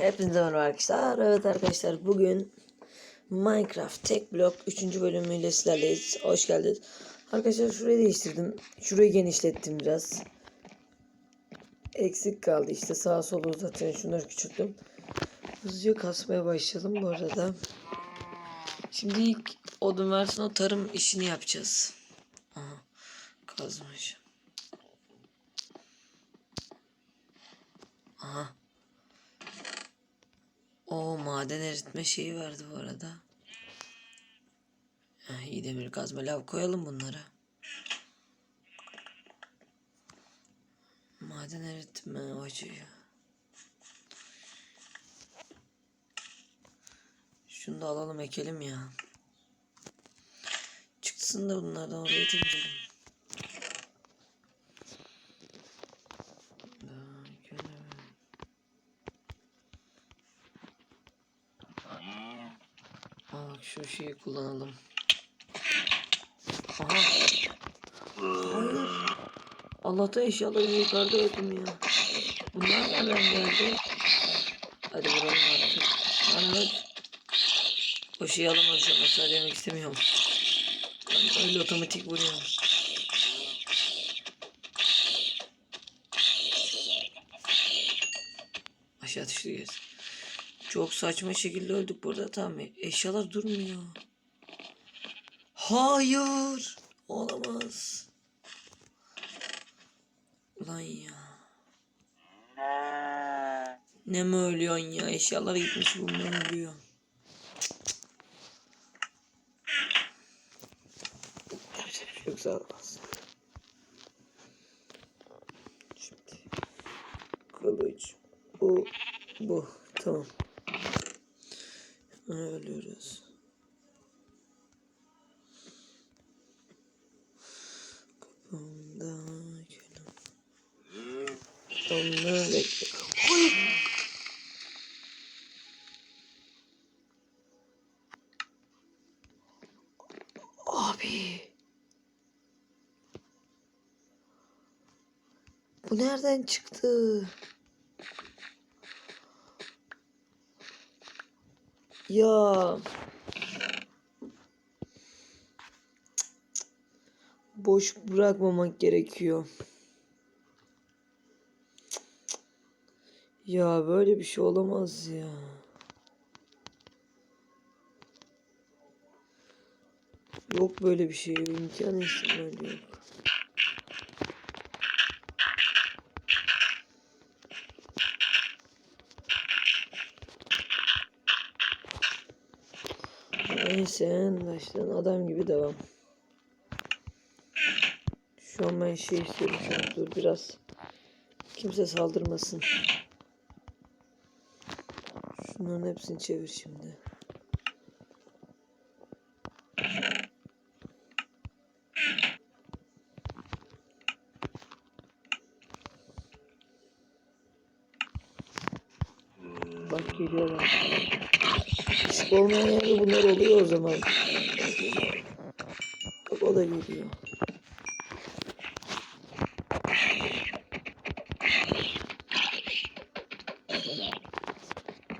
Hepinize merhaba arkadaşlar. Evet arkadaşlar bugün Minecraft Tek Blok 3. bölümüyle sizlerleyiz. Hoş geldiniz. Arkadaşlar şurayı değiştirdim. Şurayı genişlettim biraz. Eksik kaldı işte sağa sola uzatıyorum. Şunları küçülttüm. Hızlıca kasmaya başladım bu arada. Şimdi ilk odun versin o tarım işini yapacağız. Aha, kazmış. Aha. O maden eritme şeyi vardı bu arada. Heh, iyi demir kazma lav koyalım bunlara. Maden eritme acıyor. Şunu da alalım ekelim ya. Çıksın da bunlardan oraya temizleyelim. Daha gene- Aa, bak şu şeyi kullanalım. Aha. Hayır. Allah'tan eşyaları yukarıda öldüm ya. Bunlar nereden geldi? Hadi vuralım artık. Lan hadi. O şeyi alamayacağım. Hasar yemek istemiyorum. Ben öyle otomatik vuruyorum. Aşağı düştü gerisi. Çok saçma şekilde öldük burada tamam mı? Eşyalar durmuyor. Hayır. Olamaz. Ulan ya. Ne mi ölüyorsun ya? Eşyalar gitmiş bu ne ölüyor? Çok sağ olasın. Şimdi kılıç bu bu tamam. Hemen ölüyoruz. Kapımda gülüm. Bekle. Hayır. Abi. Bu nereden çıktı? Ya. Boş bırakmamak gerekiyor. Ya böyle bir şey olamaz ya. Yok böyle bir şey. İmkan ihtimali yok. Neyse en adam gibi devam. Şu an ben şey istiyorum. Dur biraz. Kimse saldırmasın. Şunların hepsini çevir şimdi. Olmayan yerde bunlar oluyor o zaman. Bak o da geliyor.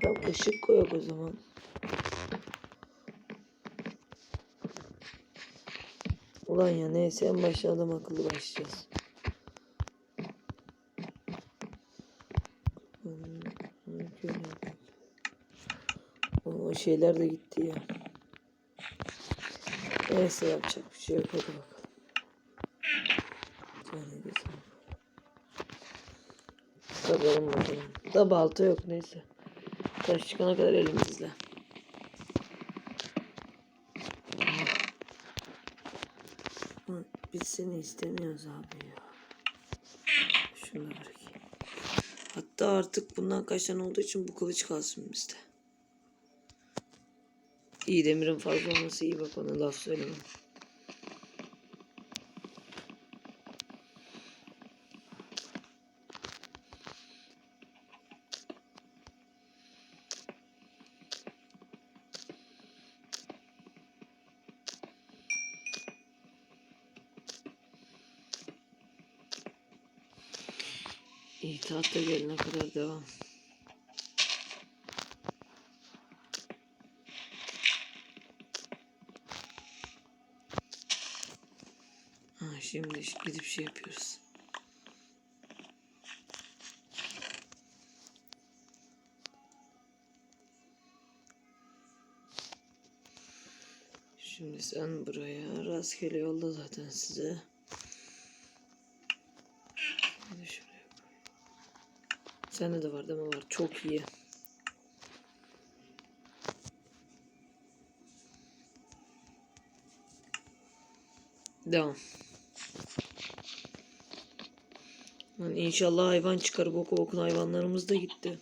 Tamam ışık koyak o zaman. Ulan ya neyse en başta akıllı başlayacağız. O şeyler de gitti ya. Neyse yapacak bir şey yok hadi bakalım. Kazalım bakalım. Da balta yok neyse. Taş çıkana kadar elimizle. Biz seni istemiyoruz abi ya. Şunu bırakayım. Hatta artık bundan kaç tane olduğu için bu kılıç kalsın bizde. İyi demirin fazla olması iyi bak ona laf söyleme. Gidip şey yapıyoruz. Şimdi sen buraya rastgele yolla zaten size. Hadi. Sende de var değil mi? Var. Çok iyi. Devam. Lan inşallah hayvan çıkar. Boku bokun hayvanlarımız da gitti.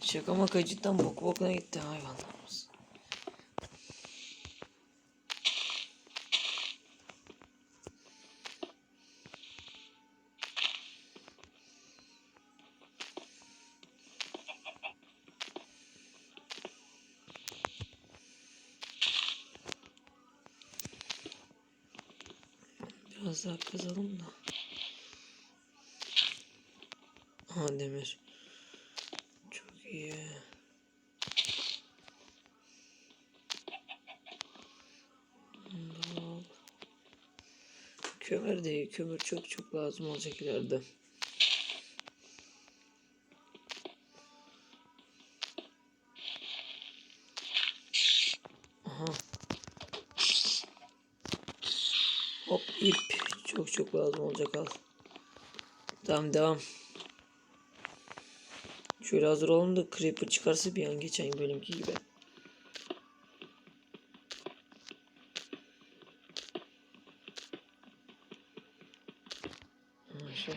Şaka maka cidden bok bokuna gitti hayvanlarımız. Biraz daha kazalım da. Aha demir. Çok iyi. Kömür değil. Kömür çok çok lazım olacak ileride. Tamam devam. Şöyle hazır olun da creeper çıkarsa bir an geçen bölümki gibi. Ha,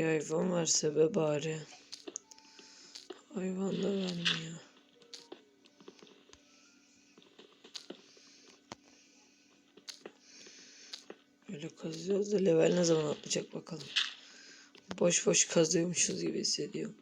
Bir hayvan varsa be bari. Hayvan da vermiyor. Böyle kazıyoruz da level ne zaman atlayacak bakalım. Boş boş kazıyormuşuz gibi hissediyorum.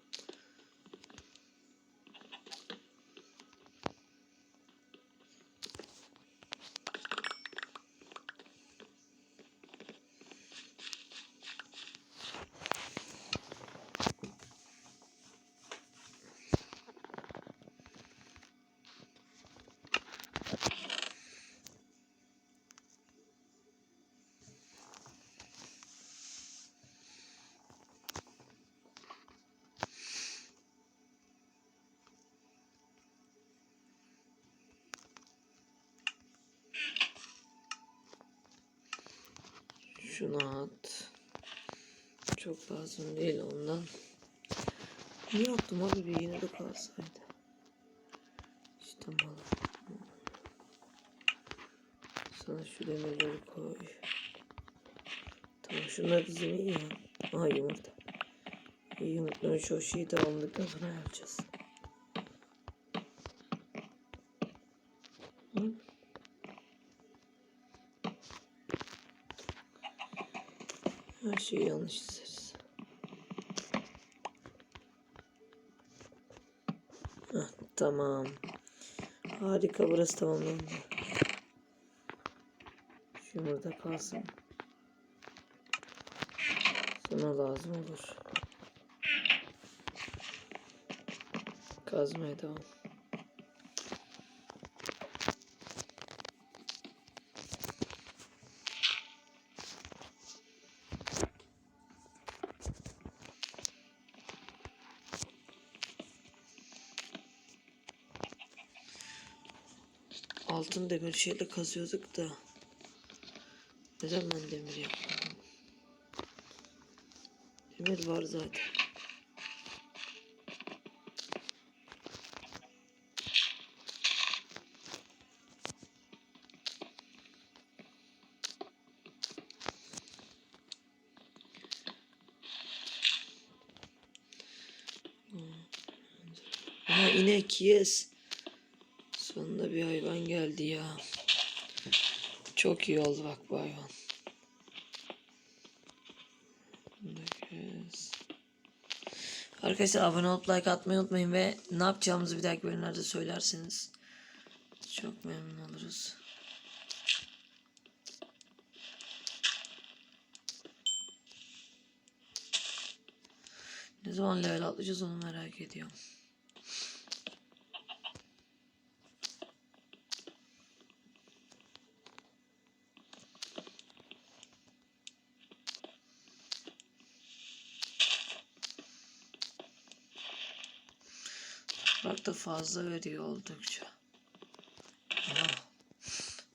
Şunu at. Çok lazım değil ondan. Niye attım abi bir yine de kalsaydı. İşte mal. Sana şu demirleri koy. Tamam şunlar bizim iyi ya. Aha yumurta. İyi yumurtların çoğu şeyi tamamladıktan sonra yapacağız. Her şeyi yanlış çizeriz. Tamam. Harika burası tamamlandı. Şu burada kalsın. Sana lazım olur. Kazmaya devam. Altın demir şeyle kazıyorduk da. Neden ben demir yapmadım? Demir var zaten. inek yes. Geldi ya. Çok iyi oldu bak bu hayvan. Arkadaşlar abone olup like atmayı unutmayın ve ne yapacağımızı bir dahaki bölümlerde söylerseniz çok memnun oluruz. Ne zaman level atlayacağız onu merak ediyorum. Bak da fazla veriyor oldukça. Ah.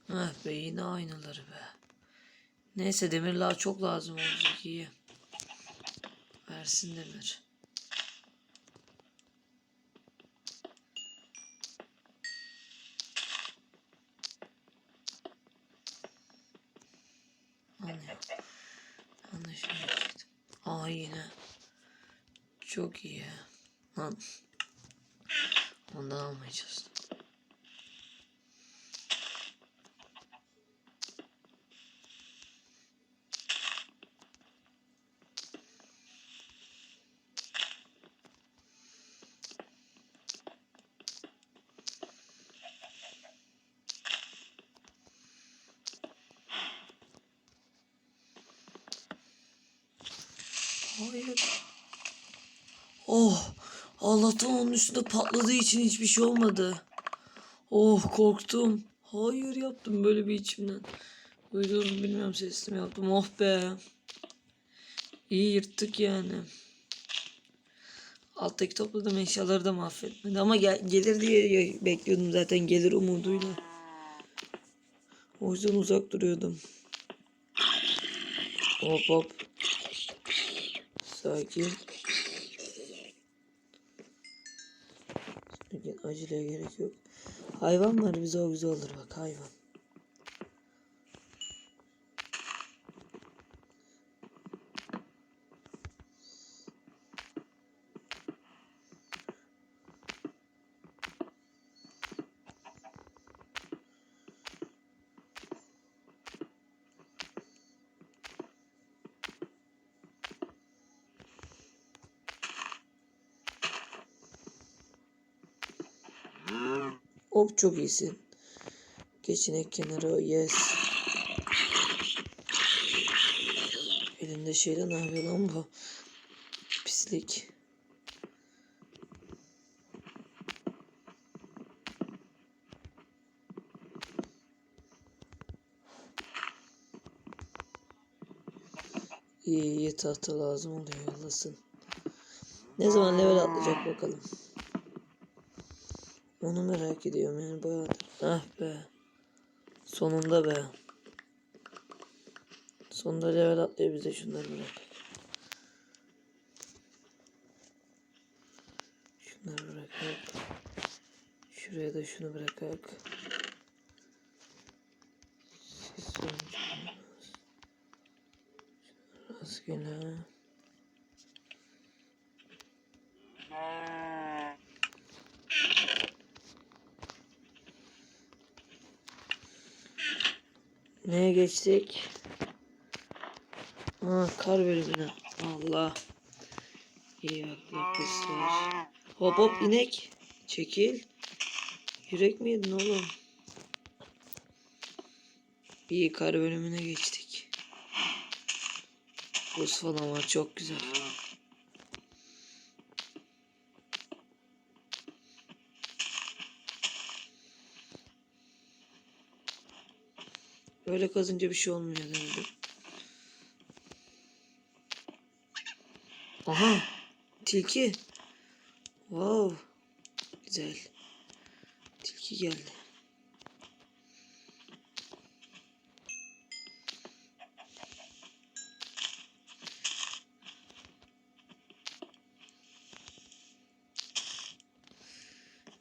Ah be yine aynıları be. Neyse demirler çok lazım olacak iyi. Versin demir. Anlaşılmıştı. Aa yine. Çok iyi. Lan. Ondan almayacağız. Hayır. Oh. Allah'tan onun üstünde patladığı için hiçbir şey olmadı. Oh korktum. Hayır yaptım böyle bir içimden. Duydum bilmiyorum sesimi yaptım. Oh be. İyi yırttık yani. Alttaki topladığım eşyaları da mahvetmedi. Ama gel gelir diye bekliyordum zaten. Gelir umuduyla. O yüzden uzak duruyordum. Hop hop. Sakin. Aceleye gerek yok. Hayvan var bize o güzel olur bak hayvan. Hop çok iyisin. Geçinek kenara yes. Elinde şeyle ne yapıyor lan bu? Pislik. İyi iyi tahta lazım oluyor yollasın. Ne zaman level atlayacak bakalım. Onu merak ediyorum yani bayağıdır. Ah be. Sonunda be. Sonunda level atlıyor bize şunları bırak. Şunları bırakak. Şuraya da şunu bırakak. Siz sonucunuz. Rastgele. Neye geçtik? Ha, kar bölümüne. Allah. İyi bak. Hop hop inek. Çekil. Yürek mi yedin oğlum? İyi kar bölümüne geçtik. Buz falan var çok güzel. Böyle kazınca bir şey olmuyor dedim. Aha. Tilki. Wow. Güzel. Tilki geldi.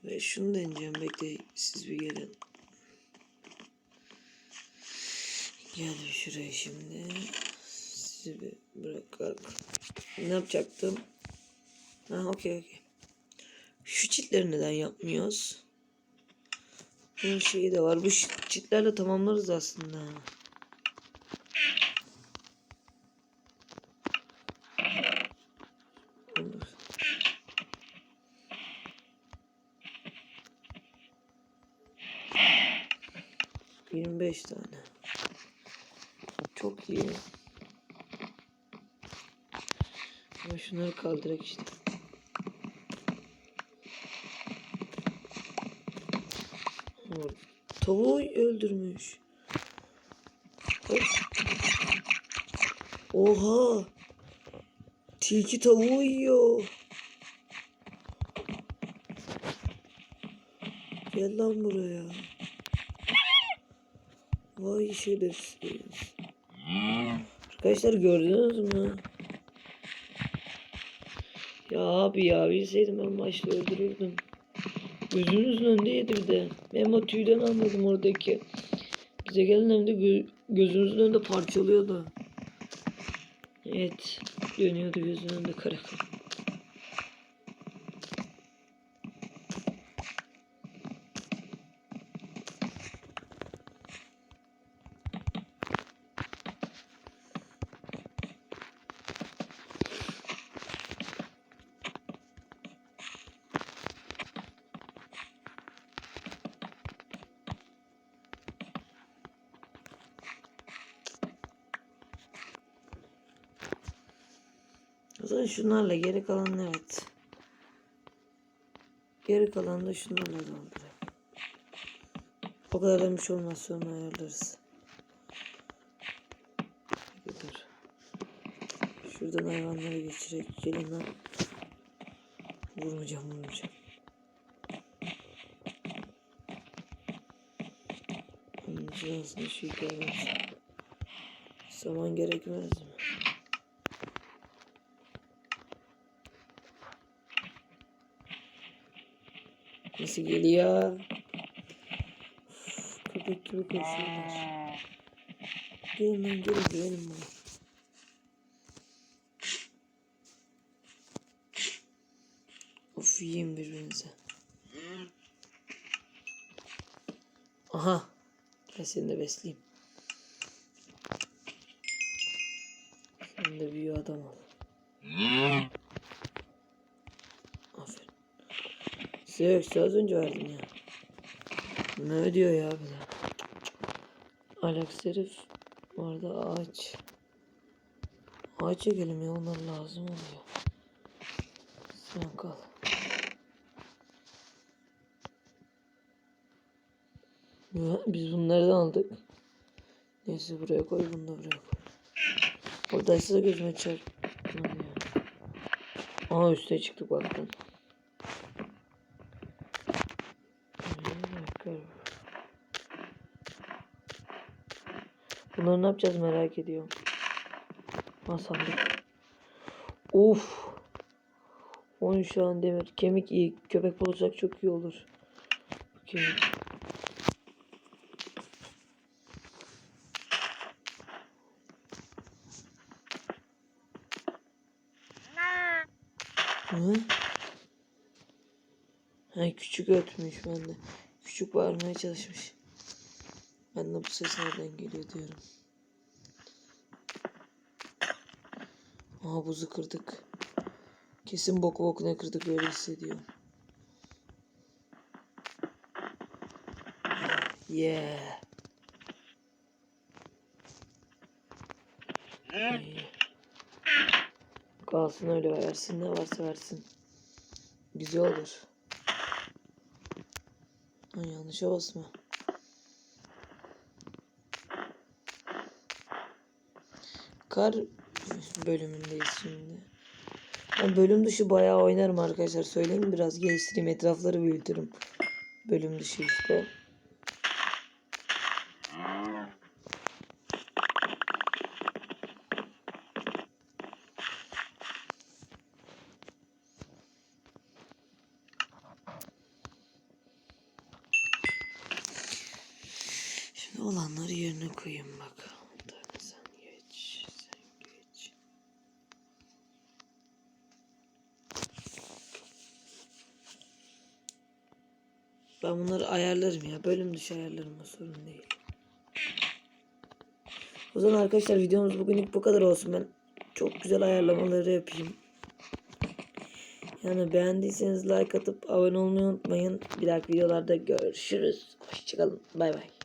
Ve şunu deneyeceğim. Bekle siz bir gelin. Gel bir şuraya şimdi. Sizi bir bırakak. Ne yapacaktım? Ha okey okey. Şu çitleri neden yapmıyoruz? Bunun şeyi de var. Bu çitlerle tamamlarız aslında. Yirmi beş tane. Çok iyi. Ama şunları kaldırak işte. Tavuğu öldürmüş. Oha. Tilki tavuğu yiyor. Gel lan buraya. Vay şerefsiz. Arkadaşlar gördünüz mü? Ya abi ya bilseydim ben başta öldürürdüm. Gözünüzün önünde yedi bir de. Ben o tüyden anladım oradaki. Bize gelen hem de gö- gözünüzün önünde parçalıyordu. Evet. Dönüyordu gözünün önünde kara O zaman şunlarla geri kalan evet. Geri kalanı da şunlarla doldurayım. O kadar da bir şey olmaz sonra ayarlarız. Dur. Şuradan hayvanları geçirek gelin lan. Vurmayacağım vurmayacağım. Onun için aslında şu hikaye Saman gerekmez mi? Nasıl geliyor? Köpek gibi koşuyorlar. Gelin lan gelin güvenin bana. Of yiyin birbirinize. Aha. Ben seni de besleyeyim. Sen de büyü adam ol. Size yok size az önce verdim ya. Ne ödüyor ya bize? Alex herif. Bu arada ağaç. Ağaç çekelim ya onlar lazım oluyor. Sen kal. Biz bunlardan aldık. Neyse buraya koy bunu da buraya koy. Oradaysa da gözüme çarpmadı ya. Aa üste çıktık bakın. Bunları ne yapacağız merak ediyorum. Ha sandık. Uf. 13 şu an demir. Kemik iyi. Köpek bulacak çok iyi olur. Kemik. Hı? Ha küçük ötmüş bende. Küçük bağırmaya çalışmış. Ben de bu ses nereden geliyor diyorum. Aha buzu kırdık. Kesin boku bokuna kırdık öyle hissediyorum. Yeah. İyi. Kalsın öyle versin ne varsa versin. Güzel olur. Ay yanlışa basma. Kar bölümündeyiz şimdi. Ben bölüm dışı bayağı oynarım arkadaşlar. Söyleyeyim biraz geliştireyim etrafları büyütürüm. Bölüm dışı işte. Şimdi olanları yerine koyayım bakalım. Tane sen geç, sen geç. Ben bunları ayarlarım ya. Bölüm dışı ayarlarım o sorun değil. O zaman arkadaşlar videomuz bugünlük bu kadar olsun. Ben çok güzel ayarlamaları yapayım. Yani beğendiyseniz like atıp abone olmayı unutmayın. Bir dahaki videolarda görüşürüz. Hoşçakalın. Bay bay.